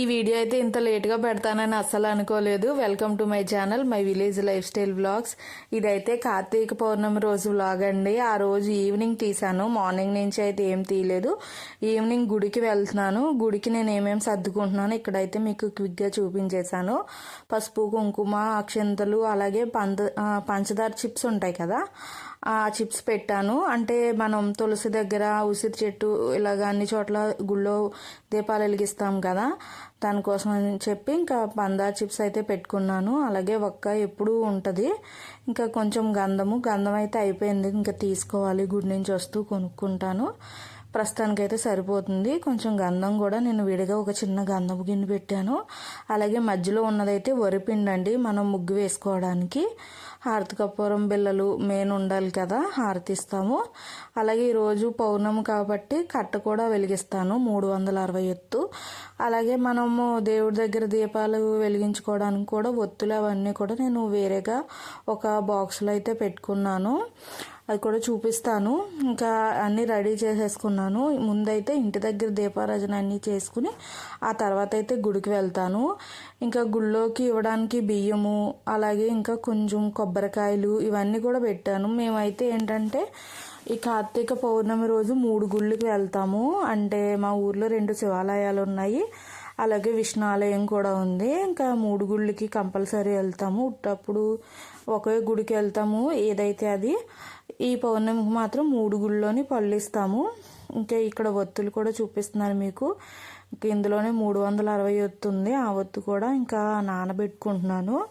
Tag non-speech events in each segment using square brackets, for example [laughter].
ఈ వీడియో అయితే ఇంత లేట్గా పెడతానని అస్సలు అనుకోలేదు. Welcome to my channel my village lifestyle vlogs ఇదైతే కార్తీక పౌర్ణమి రోజు వ్లాగ్ అండి. ఆ రోజు ఈవినింగ్ తీసాను మార్నింగ్ నుంచి అయితే ఏం తీయలేదు. ఈవినింగ్ గుడికి వెళ్తున్నాను. గుడికి నేను ఏమేమి సర్దుకుంటున్నాను ఇక్కడైతే మీకు క్విక్గా చూపించేశాను. పసుపు కుంకుమ అక్షంతలు అలాగే పంద పంచదార చిప్స్ ఉంటాయి కదా ఆ చిప్స్ పెట్టాను. అంటే మనం తులసి దగ్గర ఉసిరి చెట్టు ఇలాగ అన్ని చోట్ల గుళ్ళో దీపాలు వెలిగిస్తాం కదా దానికోసం అని చెప్పి ఇంకా పందార్ చిప్స్ అయితే పెట్టుకున్నాను. అలాగే ఒక్క ఎప్పుడూ ఉంటుంది. ఇంకా కొంచెం గంధము గంధం అయితే అయిపోయింది. ఇంకా తీసుకోవాలి. గుడి నుంచి వస్తూ కొనుక్కుంటాను. ప్రస్తుతానికైతే సరిపోతుంది. కొంచెం గంధం కూడా నేను విడిగా ఒక చిన్న గంధపు గిన్నె పెట్టాను. అలాగే మధ్యలో ఉన్నదైతే వరిపిండి అండి మనం ముగ్గు వేసుకోవడానికి. హారతి కర్పూరం బిళ్ళలు మెయిన్ ఉండాలి కదా హారతి ఇస్తాము అలాగే ఈరోజు పౌర్ణమి కాబట్టి కట్ట కూడా వెలిగిస్తాను మూడు వందల అరవై ఎత్తు. అలాగే మనము దేవుడి దగ్గర దీపాలు వెలిగించుకోవడానికి కూడా ఒత్తులు అవన్నీ కూడా నేను వేరేగా ఒక బాక్స్లో అయితే పెట్టుకున్నాను. అది కూడా చూపిస్తాను. ఇంకా అన్నీ రెడీ చేసేసుకున్నాను. ముందైతే ఇంటి దగ్గర దీపారాజన అన్నీ చేసుకుని ఆ తర్వాత అయితే గుడికి వెళ్తాను. ఇంకా గుళ్ళోకి ఇవ్వడానికి బియ్యము అలాగే ఇంకా కొంచెం కొబ్బరికాయలు ఇవన్నీ కూడా పెట్టాను. మేమైతే ఏంటంటే ఈ కార్తీక పౌర్ణమి రోజు మూడు గుళ్ళకి వెళ్తాము. అంటే మా ఊర్లో రెండు శివాలయాలు ఉన్నాయి. అలాగే విష్ణు ఆలయం కూడా ఉంది. ఇంకా మూడు గుళ్ళకి కంపల్సరీ వెళ్తాము. ఉట్టప్పుడు ఒకే గుడికి వెళ్తాము. ఏదైతే అది ఈ పౌర్ణమికి మాత్రం మూడు గుళ్ళలోని పళ్ళిస్తాము. ఇంకా ఇక్కడ ఒత్తులు కూడా చూపిస్తున్నాను మీకు. ఇంకా ఇందులోనే మూడు వందల అరవై ఒత్తు ఉంది. ఆ ఒత్తు కూడా ఇంకా నానబెట్టుకుంటున్నాను.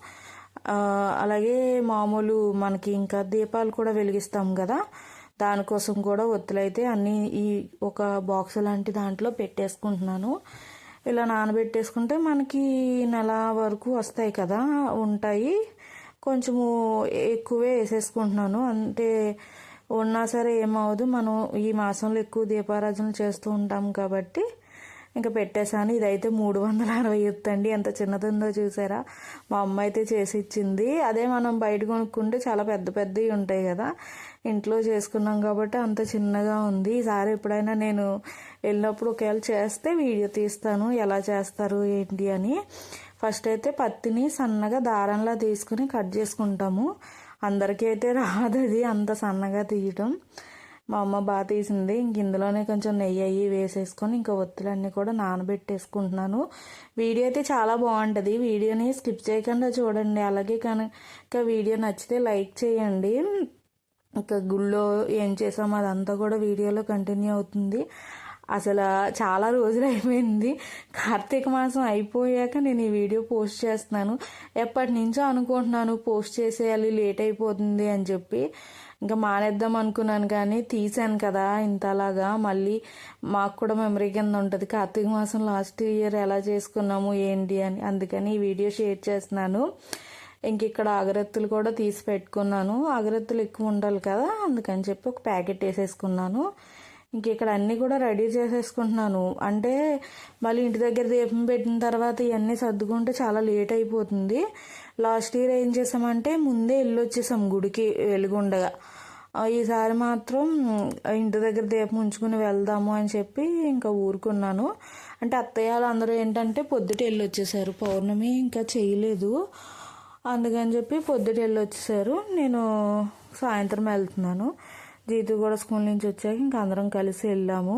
అలాగే మామూలు మనకి ఇంకా దీపాలు కూడా వెలిగిస్తాం కదా. దానికోసం కూడా ఒత్తులైతే అన్నీ ఈ ఒక బాక్స్ లాంటి దాంట్లో పెట్టేసుకుంటున్నాను. ఇలా నానబెట్టేసుకుంటే మనకి నెల వరకు వస్తాయి కదా ఉంటాయి. కొంచెము ఎక్కువే వేసేసుకుంటున్నాను. అంటే ఉన్నా సరే ఏమవదు మనం ఈ మాసంలో ఎక్కువ దీపారాధన చేస్తూ ఉంటాం కాబట్టి ఇంకా పెట్టేశాను. ఇదైతే మూడు వందల అరవై ఎత్తండి. ఎంత చిన్నదిందో చూసారా? మా అమ్మ అయితే చేసి ఇచ్చింది. అదే మనం బయట కొనుక్కుంటే చాలా పెద్ద పెద్దవి ఉంటాయి కదా. ఇంట్లో చేసుకున్నాం కాబట్టి అంత చిన్నగా ఉంది. ఈసారి ఎప్పుడైనా నేను వెళ్ళినప్పుడు ఒకవేళ చేస్తే వీడియో తీస్తాను. ఎలా చేస్తారు ఏంటి అని. ఫస్ట్ అయితే పత్తిని సన్నగా దారంలా తీసుకుని కట్ చేసుకుంటాము. అందరికీ అయితే రాదు అది అంత సన్నగా తీయటం. మా అమ్మ బాగా తీసింది. ఇంక ఇందులోనే కొంచెం నెయ్యి అయ్యి వేసేసుకొని ఇంకా ఒత్తులన్నీ కూడా నానబెట్టేసుకుంటున్నాను. వీడియో అయితే చాలా బాగుంటుంది. వీడియోని స్కిప్ చేయకుండా చూడండి. అలాగే కనుక వీడియో నచ్చితే లైక్ చేయండి. ఇంకా గుళ్ళో ఏం చేసామో అదంతా కూడా వీడియోలో కంటిన్యూ అవుతుంది. అసలు చాలా రోజులు అయిపోయింది. కార్తీక మాసం అయిపోయాక నేను ఈ వీడియో పోస్ట్ చేస్తున్నాను. ఎప్పటి నుంచో అనుకుంటున్నాను పోస్ట్ చేసేయాలి లేట్ అయిపోతుంది అని చెప్పి. ఇంకా మానేద్దాం అనుకున్నాను కానీ తీసాను కదా ఇంతలాగా. మళ్ళీ మాకు కూడా మెమరీ కింద ఉంటుంది కార్తీక మాసం లాస్ట్ ఇయర్ ఎలా చేసుకున్నాము ఏంటి అని. అందుకని ఈ వీడియో షేర్ చేస్తున్నాను. ఇంక ఇక్కడ అగరత్తులు కూడా తీసి పెట్టుకున్నాను. అగరత్తులు ఎక్కువ ఉండాలి కదా అందుకని చెప్పి ఒక ప్యాకెట్ వేసేసుకున్నాను. ఇంక ఇక్కడ అన్నీ కూడా రెడీ చేసేసుకుంటున్నాను. అంటే మళ్ళీ ఇంటి దగ్గర దీపం పెట్టిన తర్వాత ఇవన్నీ సర్దుకుంటే చాలా లేట్ అయిపోతుంది. లాస్ట్ ఇయర్ ఏం చేసామంటే ముందే వెళ్ళొచ్చేసాం గుడికి వెలుగుండగా. ఈసారి మాత్రం ఇంటి దగ్గర దీపం ఉంచుకుని వెళ్దాము అని చెప్పి ఇంకా ఊరుకున్నాను. అంటే అత్తయ్య అందరూ ఏంటంటే పొద్దుట వెళ్ళి వచ్చేసారు పౌర్ణమి ఇంకా చేయలేదు. అందుకని చెప్పి పొద్దుట వెళ్ళి వచ్చేసారు నేను సాయంత్రం వెళ్తున్నాను. జీతు కూడా స్కూల్ నుంచి వచ్చాక ఇంక అందరం కలిసి వెళ్ళాము.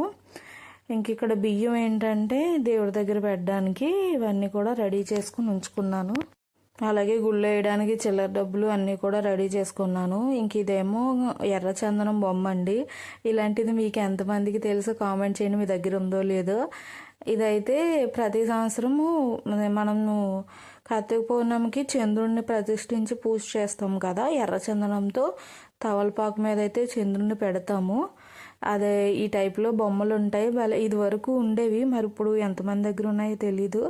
ఇంక ఇక్కడ బియ్యం ఏంటంటే దేవుడి దగ్గర పెట్టడానికి ఇవన్నీ కూడా రెడీ చేసుకుని ఉంచుకున్నాను. అలాగే గుళ్ళు వేయడానికి చిల్లర డబ్బులు అన్నీ కూడా రెడీ చేసుకున్నాను. ఇంక ఇదేమో ఎర్ర చందనం బొమ్మ అండి. ఇలాంటిది మీకు ఎంతమందికి తెలుసో కామెంట్ చేయండి మీ దగ్గర ఉందో లేదో. ఇదైతే ప్రతి సంవత్సరము మనము కార్తీక పౌర్ణమికి చంద్రుడిని ప్రతిష్ఠించి పూజ చేస్తాం కదా ఎర్ర చందనంతో తవలపాకు మీద అయితే చంద్రుని పెడతాము. అదే ఈ టైప్లో బొమ్మలు ఉంటాయి. భలే ఇది వరకు ఉండేవి. మరి ఇప్పుడు ఎంతమంది దగ్గర ఉన్నాయో తెలీదు.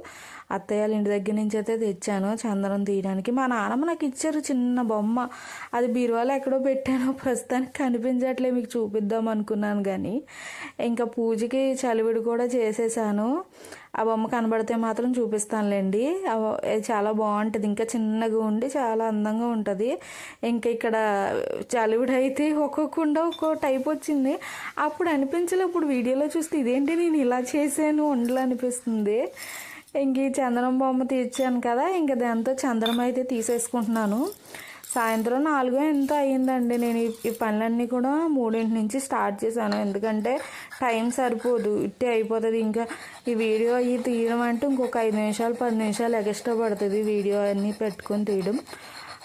అత్తయ్య వాళ్ళ ఇంటి దగ్గర నుంచి అయితే తెచ్చాను చందనం తీయడానికి. మా నాన్నమ్మ నాకు ఇచ్చారు చిన్న బొమ్మ. అది బీరువాలో ఎక్కడో పెట్టాను. [laughs] ప్రస్తుతానికి కనిపించట్లే. మీకు చూపిద్దాం అనుకున్నాను కానీ ఇంకా పూజకి చలివిడి కూడా చేసేసాను. ఆ బొమ్మ కనబడితే మాత్రం చూపిస్తానులేండి. చాలా బాగుంటుంది. ఇంకా చిన్నగా ఉండి చాలా అందంగా ఉంటుంది. ఇంకా ఇక్కడ చలివిడి అయితే ఒక్కొక్కకుండా ఒక్కో టైప్ వచ్చింది. అప్పుడు అనిపించలే ఇప్పుడు వీడియోలో చూస్తే ఇదేంటి నేను ఇలా చేశాను ఉండలు అనిపిస్తుంది. ఇంక ఈ చందనం బొమ్మ తీర్చాను కదా ఇంక దాంతో చందనం అయితే తీసేసుకుంటున్నాను. సాయంత్రం నాలుగో ఎంత అయ్యిందండి. నేను ఈ- పనులన్నీ కూడా మూడింటి నుంచి స్టార్ట్ చేశాను. ఎందుకంటే టైం సరిపోదు. ఇట్టే అయిపోతుంది. ఇంకా ఈ వీడియో అవి తీయడం అంటే ఇంకొక ఐదు నిమిషాలు పది నిమిషాలు ఎక్స్ట్రా పడుతుంది వీడియో అన్నీ పెట్టుకొని తీయడం.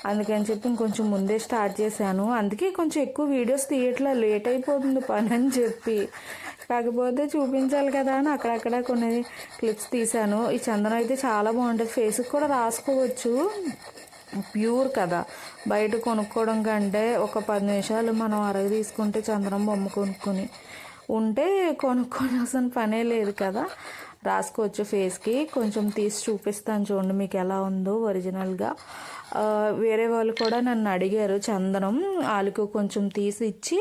అందుకని చెప్పి ఇంకొంచెం ముందే స్టార్ట్ చేశాను. అందుకే కొంచెం ఎక్కువ వీడియోస్ తీయట్లా లేట్ అయిపోతుంది పని అని చెప్పి. కాకపోతే చూపించాలి కదా అని అక్కడక్కడ కొన్ని క్లిప్స్ తీశాను. ఈ చందనం అయితే చాలా బాగుంటుంది. ఫేస్కి కూడా రాసుకోవచ్చు. ప్యూర్ కదా. బయట కొనుక్కోవడం కంటే ఒక పది నిమిషాలు మనం అరగ తీసుకుంటే చందనం బొమ్మ కొనుక్కొని ఉంటే కొనుక్కోవాల్సిన పనే లేదు కదా. రాసుకోవచ్చు ఫేస్కి. కొంచెం తీసి చూపిస్తాను చూడండి మీకు ఎలా ఉందో ఒరిజినల్గా. వేరే వాళ్ళు కూడా నన్ను అడిగారు చందనం వాళ్ళకు కొంచెం తీసి ఇచ్చి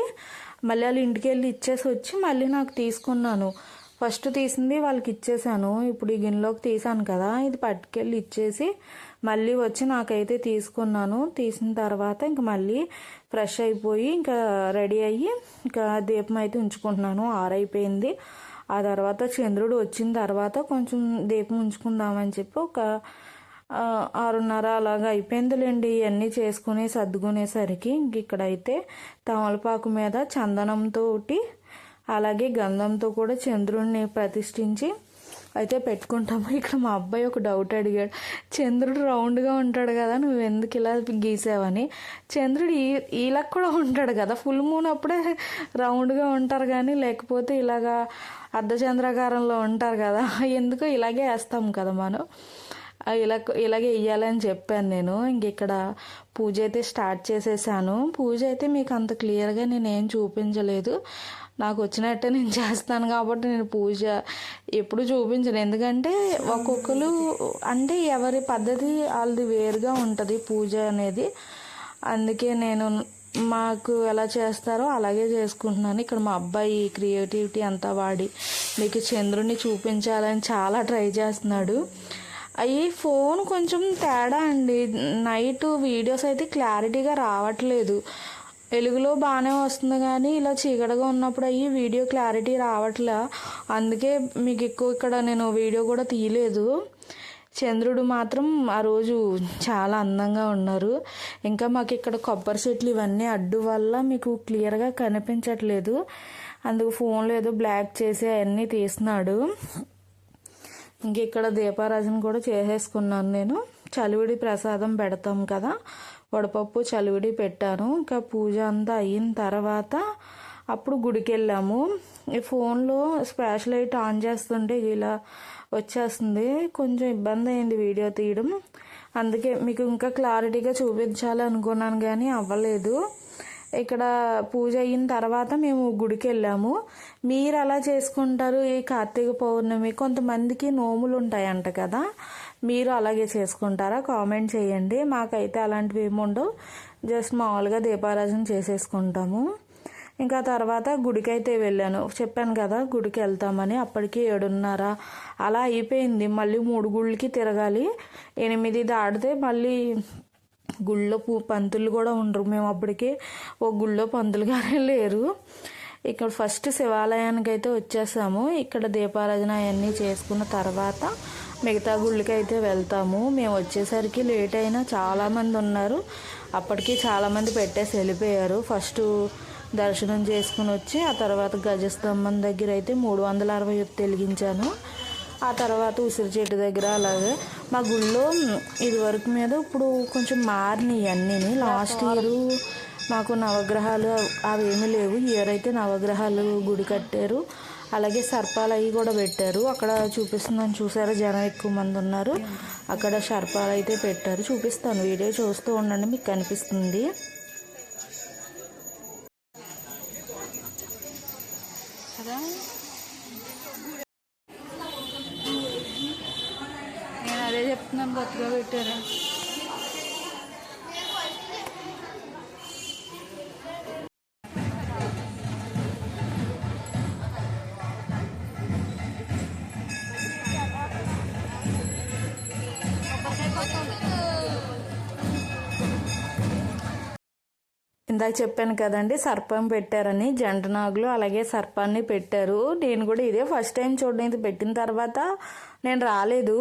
మళ్ళీ వాళ్ళు ఇంటికి వెళ్ళి ఇచ్చేసి వచ్చి మళ్ళీ నాకు తీసుకున్నాను. ఫస్ట్ తీసింది వాళ్ళకి ఇచ్చేసాను. ఇప్పుడు ఈ గిన్నెలోకి తీసాను కదా. ఇది పట్టుకెళ్ళి ఇచ్చేసి మళ్ళీ వచ్చి నాకైతే తీసుకున్నాను. తీసిన తర్వాత ఇంక మళ్ళీ ఫ్రెష్ అయిపోయి ఇంకా రెడీ అయ్యి ఇంకా దీపం అయితే ఉంచుకుంటున్నాను. ఆరైపోయింది. ఆ తర్వాత చంద్రుడు వచ్చిన తర్వాత కొంచెం దీపం ఉంచుకుందామని చెప్పి ఒక ఆరున్నర అలాగా అయిపోయిందిలేండి. ఇవన్నీ చేసుకుని సర్దుకునేసరికి ఇంక ఇక్కడైతే తమలపాకు మీద చందనంతో అలాగే గంధంతో కూడా చంద్రుడిని ప్రతిష్ఠించి అయితే పెట్టుకుంటాము. ఇక్కడ మా అబ్బాయి ఒక డౌట్ అడిగాడు. చంద్రుడు రౌండ్గా ఉంటాడు కదా నువ్వు ఎందుకు ఇలా గీసావని? చంద్రుడు ఈ ఇలా కూడా ఉంటాడు కదా. ఫుల్ మూన్ అప్పుడే రౌండ్గా ఉంటారు కానీ లేకపోతే ఇలాగా అర్ధచంద్రాకారంలో ఉంటారు కదా. ఎందుకో ఇలాగే వేస్తాం కదా మనం. ఇలా ఇలాగే వేయాలని చెప్పాను నేను. ఇంక ఇక్కడ పూజ అయితే స్టార్ట్ చేసేసాను. పూజ అయితే మీకు అంత క్లియర్గా నేను ఏం చూపించలేదు. నాకు వచ్చినట్టే నేను చేస్తాను కాబట్టి నేను పూజ ఎప్పుడు చూపించను. ఎందుకంటే ఒక్కొక్కరు అంటే ఎవరి పద్ధతి వాళ్ళది వేరుగా ఉంటుంది పూజ అనేది. అందుకే నేను మాకు ఎలా చేస్తారో అలాగే చేసుకుంటున్నాను. ఇక్కడ మా అబ్బాయి క్రియేటివిటీ అంతా వాడి మీకు చంద్రుడిని చూపించాలని చాలా ట్రై చేస్తున్నాడు. అవి ఫోన్ కొంచెం తేడా అండి. నైట్ వీడియోస్ అయితే క్లారిటీగా రావట్లేదు. వెలుగులో బాగానే వస్తుంది కానీ ఇలా చీకటిగా ఉన్నప్పుడు అయ్యి వీడియో క్లారిటీ రావట్లే. అందుకే మీకు ఎక్కువ ఇక్కడ నేను వీడియో కూడా తీయలేదు. చంద్రుడు మాత్రం ఆ రోజు చాలా అందంగా ఉన్నారు. ఇంకా మాకు ఇక్కడ కొబ్బరి చెట్లు ఇవన్నీ అడ్డు వల్ల మీకు క్లియర్గా కనిపించట్లేదు. అందుకు ఫోన్లో ఏదో బ్లాక్ చేసి అవన్నీ తీస్తున్నాడు. ఇంక ఇక్కడ దీపారాజన కూడా చేసేసుకున్నాను నేను. చలివిడి ప్రసాదం పెడతాం కదా. వడపప్పు చలివిడి పెట్టాను. ఇంకా పూజ అంతా అయిన తర్వాత అప్పుడు గుడికి వెళ్ళాము ఈ ఫోన్లో స్పాష్ లైట్ ఆన్ చేస్తుంటే ఇలా వచ్చేస్తుంది. కొంచెం ఇబ్బంది అయింది వీడియో తీయడం. అందుకే మీకు ఇంకా క్లారిటీగా చూపించాలి అనుకున్నాను కానీ అవ్వలేదు. ఇక్కడ పూజ అయిన తర్వాత మేము గుడికి వెళ్ళాము మీరు అలా చేసుకుంటారు ఈ కార్తీక పౌర్ణమి. కొంతమందికి నోములు ఉంటాయంట కదా. మీరు అలాగే చేసుకుంటారా? కామెంట్ చేయండి. మాకైతే అలాంటివి ఏమి ఉండవు. జస్ట్ మామూలుగా దీపారాజన చేసేసుకుంటాము. ఇంకా తర్వాత గుడికి అయితే వెళ్ళాను. చెప్పాను కదా గుడికి వెళ్తామని. అప్పటికి ఏడున్నర. అలా అయిపోయింది. మళ్ళీ మూడు గుళ్ళకి తిరగాలి. ఎనిమిది దాటితే మళ్ళీ గుళ్ళో పూ పంతులు కూడా ఉండరు. మేము అప్పటికి ఓ గుళ్ళో పంతులు గారే లేరు. ఇక్కడ ఫస్ట్ శివాలయానికి అయితే వచ్చేసాము. ఇక్కడ దీపారాధన అవన్నీ చేసుకున్న తర్వాత మిగతా గుళ్ళకి అయితే వెళ్తాము. మేము వచ్చేసరికి లేట్ అయినా చాలామంది ఉన్నారు. అప్పటికి చాలామంది పెట్టేసి వెళ్ళిపోయారు. ఫస్ట్ దర్శనం చేసుకుని వచ్చి ఆ తర్వాత గజస్తంభం దగ్గర అయితే మూడు వందల అరవై ఒత్తి వెలిగించాను ఆ తర్వాత ఉసిరి చెట్టు దగ్గర అలాగే మా గుళ్ళో ఇదివరకు మీద ఇప్పుడు కొంచెం మారినాయి అన్నీ లాస్ట్ ఇయర్ మాకు నవగ్రహాలు అవేమీ లేవు. ఇయర్ అయితే నవగ్రహాలు గుడి కట్టారు. అలాగే సర్పాలు అవి కూడా పెట్టారు. అక్కడ చూపిస్తున్నాను చూసారా? జనం ఎక్కువ మంది ఉన్నారు. అక్కడ సర్పాలు అయితే పెట్టారు. చూపిస్తాను. వీడియో చూస్తూ ఉండండి. మీకు కనిపిస్తుంది. నేను అదే చెప్తున్నాను. కొత్తగా పెట్టారు? ఇందాక చెప్పాను కదండి సర్పం పెట్టారని జంట నాగులు అలాగే సర్పాన్ని పెట్టారు. నేను కూడా ఇదే ఫస్ట్ టైం చూడడం. ఇది పెట్టిన తర్వాత నేను రాలేదు.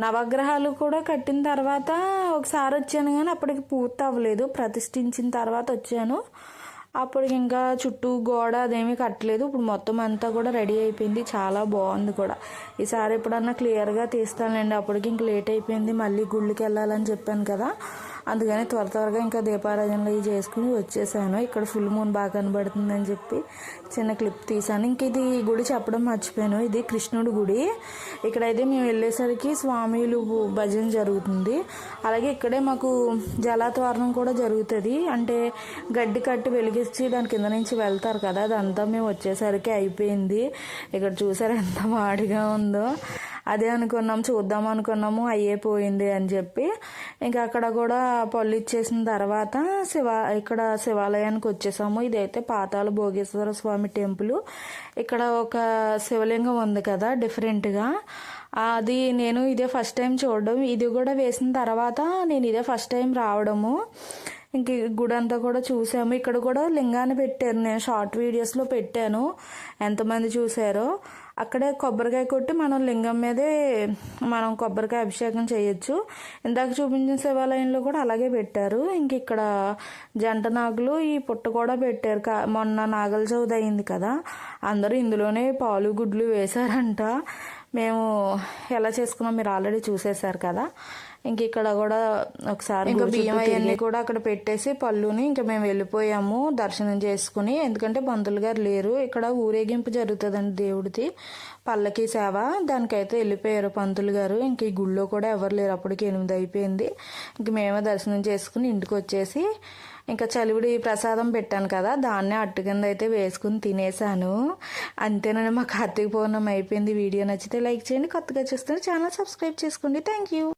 నవగ్రహాలు కూడా కట్టిన తర్వాత ఒకసారి వచ్చాను కానీ అప్పటికి పూర్తి అవ్వలేదు ప్రతిష్ఠించిన తర్వాత వచ్చాను. అప్పటికి ఇంకా చుట్టూ గోడ అదేమీ కట్టలేదు. ఇప్పుడు మొత్తం అంతా కూడా రెడీ అయిపోయింది. చాలా బాగుంది కూడా. ఈసారి ఎప్పుడన్నా క్లియర్గా తీస్తానులేండి. అప్పటికి ఇంక లేట్ అయిపోయింది. మళ్ళీ గుళ్ళకి వెళ్ళాలని చెప్పాను కదా. అందుకని త్వర త్వరగా ఇంకా దీపారాధనలు ఇవి చేసుకుని వచ్చేసాను. ఇక్కడ ఫుల్ మూన్ బాగా కనబడుతుందని చెప్పి చిన్న క్లిప్ తీసాను ఇంక ఇది గుడి చెప్పడం మర్చిపోయాను. ఇది కృష్ణుడి గుడి. ఇక్కడైతే మేము వెళ్ళేసరికి స్వామిలు భజన జరుగుతుంది. అలాగే ఇక్కడే మాకు జలాతవారణం కూడా జరుగుతుంది. అంటే గడ్డి కట్టి వెలిగించి దాని కింద నుంచి వెళ్తారు కదా అదంతా మేము వచ్చేసరికి అయిపోయింది. ఇక్కడ చూసారు ఎంత మాడిగా ఉందో. అదే అనుకున్నాం చూద్దాం అనుకున్నాము అయ్యే పోయింది అని చెప్పి. ఇంకా అక్కడ కూడా పళ్ళు ఇచ్చేసిన తర్వాత శివ ఇక్కడ శివాలయానికి వచ్చేసాము. ఇదైతే పాతాల భోగేశ్వర స్వామి టెంపుల్. ఇక్కడ ఒక శివలింగం ఉంది కదా డిఫరెంట్గా. అది నేను ఇదే ఫస్ట్ టైం చూడడం. ఇది కూడా వేసిన తర్వాత నేను ఇదే ఫస్ట్ టైం రావడము. ఇంక గుడి అంతా కూడా చూసాము. ఇక్కడ కూడా లింగాన్ని పెట్టాను నేను షార్ట్ వీడియోస్లో పెట్టాను. ఎంతమంది చూసారో. అక్కడే కొబ్బరికాయ కొట్టి మనం లింగం మీదే మనం కొబ్బరికాయ అభిషేకం చేయొచ్చు. ఇందాక చూపించిన శివాలయంలో కూడా అలాగే పెట్టారు. ఇంక ఇక్కడ జంట నాగులు ఈ పుట్ట కూడా పెట్టారు. మొన్న నాగల చవితి అయింది కదా. అందరూ ఇందులోనే పాలు గుడ్లు వేశారంట. మేము ఎలా చేసుకున్నాం మీరు ఆల్రెడీ చూసేశారు కదా. ఇంక ఇక్కడ కూడా ఒకసారి ఇంకా బియ్యం అవన్నీ కూడా అక్కడ పెట్టేసి పళ్ళుని ఇంకా మేము వెళ్ళిపోయాము దర్శనం చేసుకుని. ఎందుకంటే పంతులు గారు లేరు. ఇక్కడ ఊరేగింపు జరుగుతుందండి దేవుడిది. పల్లకి సేవ. దానికైతే వెళ్ళిపోయారు పంతులు గారు. ఇంక ఈ గుళ్ళో కూడా ఎవరు లేరు. అప్పటికి ఎనిమిది అయిపోయింది. ఇంక మేమే దర్శనం చేసుకుని ఇంటికి వచ్చేసి ఇంకా చలివిడి ప్రసాదం పెట్టాను కదా దాన్నే అట్టు కింద అయితే వేసుకుని తినేసాను అంతేనండి మా కార్తీక పౌర్ణమి అయిపోయింది. వీడియో నచ్చితే లైక్ చేయండి. కొత్తగా చూస్తే ఛానల్ సబ్స్క్రైబ్ చేసుకోండి. Thank you.